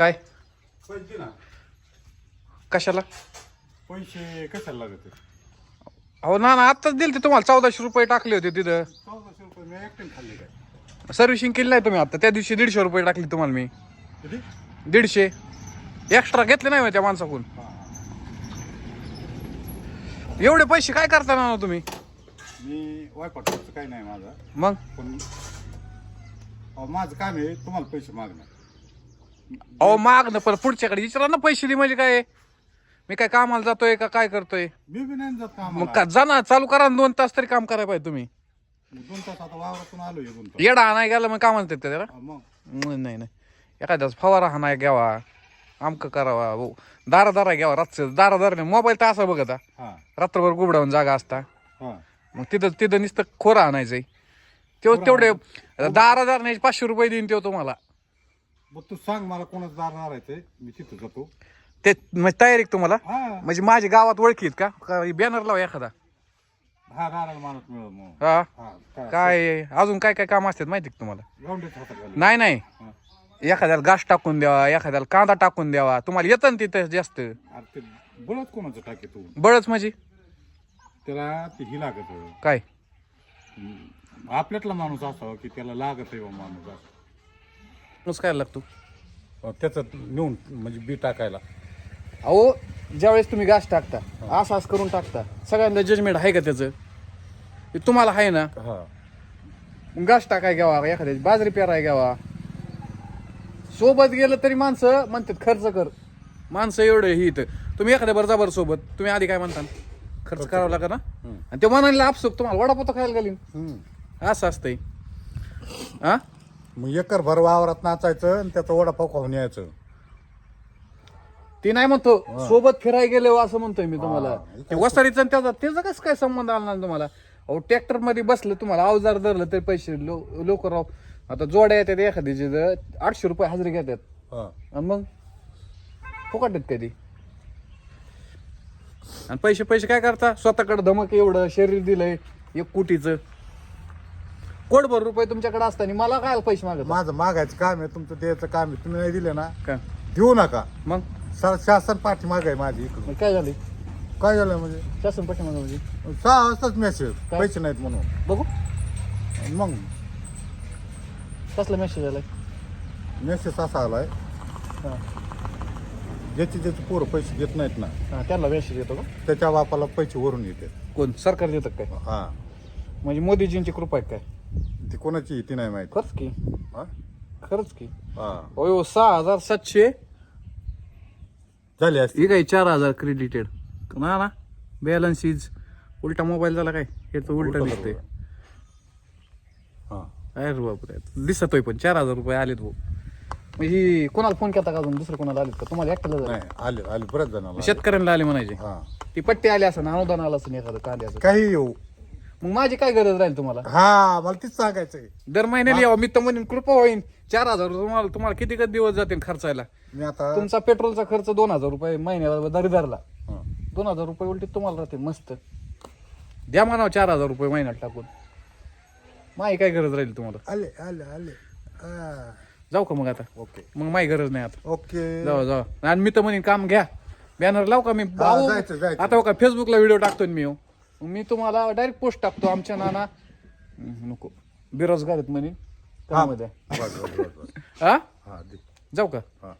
काय? पैसे ना. कशाला? पैसे कशाला लागत? अहो ना ना आत्ताच दिले ते तुम्हाला. चौदाशे रुपये टाकले होते तिथं. चौदाशे रुपये मी एकट्याने खाल्ले काय? सर्व्हिसिंग केली नाही तुम्ही आता. त्या दिवशी दीडशे रुपये टाकले तुम्हाला मी. किती? दीडशे. एक्स्ट्रा घेतले नाही होय त्या माणसाकडून. हा. एवढे पैसे काय करता ना तुम्ही? मी वायपट काही नाही माझा. मग? पण अहो, माझं काम आहे तुम्हाला पैसे मागणं अहो माग ना पण पुढच्याकडे विचारा ना पैसे दे म्हणजे काय? मी काय कामाला जातोय का काय करतोय? मी बी नाही जात मग कामाला का जा ना चालू करा ना दोन तास तरी काम करायला पाहिजे तुम्ही. दोन तास आता वावरातून आलो दोन तास येडा नाही गेला मग कामाला देत त्याला. हा, मग. मग नाही नाही. एखाद्याच फवारा हा नाही घ्यावा आमक करावा हो. दारा दारा घ्यावा रातचं दारा दारा मोबाईल तर असा बघता हा. रात्रभर गुबडावून जागा असता. हा. मग तिथं तिथं नुसतं खोरा आणायचंय. तेव्हा तेवढे दारा दार नाही पाचशे रुपये देईन तेव्हा तुम्हाला. मग तू सांग मला कोणाचं दार राहायचंय मी तिथं जातो. ते म्हणजे तयारी का तुम्हाला? हा. म्हणजे माझ्या गावात ओळखीत का? बॅनर लावा एखादा? हा माणूस मग हा? हा काय अजून काय काय काम असतात माहिती का तुम्हाला? गावंडीच हातात घालून. नाही नाही. हा. एखाद्याला घास टाकून द्यावा एखाद्याला कांदा टाकून द्यावा. तुम्हाला येतं ना तिथं जास्त? अरे ते बळत कोणाचं टाके तू? बळच म्हणजे? त्याला ते ही लागत काय. आपल्यातला माणूस असावा की त्याला लागत आहे बा माणूस असं. काय लागतो. त्याचं नेऊन म्हणजे बी टाकायला. अहो ज्यावेळेस तुम्ही घास टाकता असं असं करून टाकता सगळ्यांना जजमेंट आहे का त्याचं? तुम्हाला आहे ना? हा. घास टाकाय घ्यावा एखाद्याची बाजरी पेराय घ्यावा. सोबत गेलं तरी माणसं म्हणतात खर्च कर. माणसं एवढं ही इथं. तुम्ही एखाद्या बरं जाबर सोबत तुम्ही आधी काय म्हणता? खर्च करावा लागला ना? आणि ते म्हणाले आपसुक तुम्हाला वडापाव खायला घालीन. हम्म. असं असतंय. हा मग एकर भर वावरात नाचायचं आणि त्याचा वडापाव खाऊन यायचं. ते नाही म्हणतो सोबत फिरायला गेले हो असं म्हणतोय मी तुम्हाला. ते वसारीचं आणि त्याचा त्याचा कसं काय संबंध आला ना तुम्हाला? अहो ट्रॅक्टरमध्ये बसलं तुम्हाला अवजार धरलं तरी पैसे लोक राव आता जोड्या येतात एखाद्याचे आठशे रुपये हजेरी घेतात. हा. आणि मग? फुकट आहेत कधी? आणि पैसे पैसे काय करता? स्वतःकडे धमक एवढं शरीर दिलंय एक कोटीचं. कोटभर रुपये तुमच्याकडे असताना मला काय पैसे मागत माझं मागायचं काम आहे तुमचं द्यायचं काम आहे. तुम्ही नाही दिले ना काय देऊ नका. मग? सर शासन पाठी आहे माझी इकडून. मग काय झाले? काय झालं म्हणजे? शासन पाठीमागं म्हणजे? सहा वाजताच मेसेज काय? पैसे नाहीत म्हणून. बघू. मग? कसला मेसेज आलाय? मेसेज असा आलाय हा. ज्याचे ज्याचे पोरं पैसे देत नाहीत ना हा त्याला मेसेज येतो का? त्याच्या बापाला पैसे वरून येते कोण? सरकार देतं काय? हा. म्हणजे मोदीजींची कृपा आहे काय? ती कोणाची येते नाही माहिती. खरंच की. हा? खरंच की. हा. अयो सहा हजार सातशे. झाली असती ही काय चार हजार क्रेडिटेड ना ना बॅलन्स इज उलटा मोबाईल झाला काय? हे तर उलटा उलटा दिसतंय. हा. अरे बापरे दिसतोय पण चार हजार रुपये आलेत भाऊ. ही कोणाला फोन केला का अजून? दुसरं कोणाला आलेत का? तुम्हाला एकट्याला झालं? नाही आले आले बऱ्याच जणांना शेतकऱ्यांना आले म्हणायचे. हा. ती पट्टी आली असं अनुदान आलं असं एखादं कांद्याचं काही येऊ. मग माझी काय गरज राहील तुम्हाला? हा मला तीच सांगायचंय. दर महिन्याला यावं. मी तर म्हणेन कृपा होईन. चार हजार तुम्हाला तुम्हाला किती कधी दिवस जातील खर्चायला? मी आता तुमचा पेट्रोलचा खर्च दोन हजार रुपये महिन्याला दरी धरला हा. दोन हजार रुपये उलटे तुम्हाला राहते मस्त. द्या म्हणावं चार हजार रुपये महिन्यात टाकून. माही काय गरज राहील तुम्हाला? आले आले आले. हा. जाऊ का मग आता? ओके. मग माही गरज नाही आता. ओके. जाऊ जाऊ. आणि मी तर म्हणेन काम घ्या. बॅनर लाव का मी? जायचं, जायचं. आता का फेसबुकला व्हिडिओ टाकतो ना मी हो. मी तुम्हाला डायरेक्ट पोस्ट टाकतो आमच्या नाना. नको. बेरोजगार आहेत म्हणे. हा. त्यामध्ये. हा? हा जाऊ का? हा.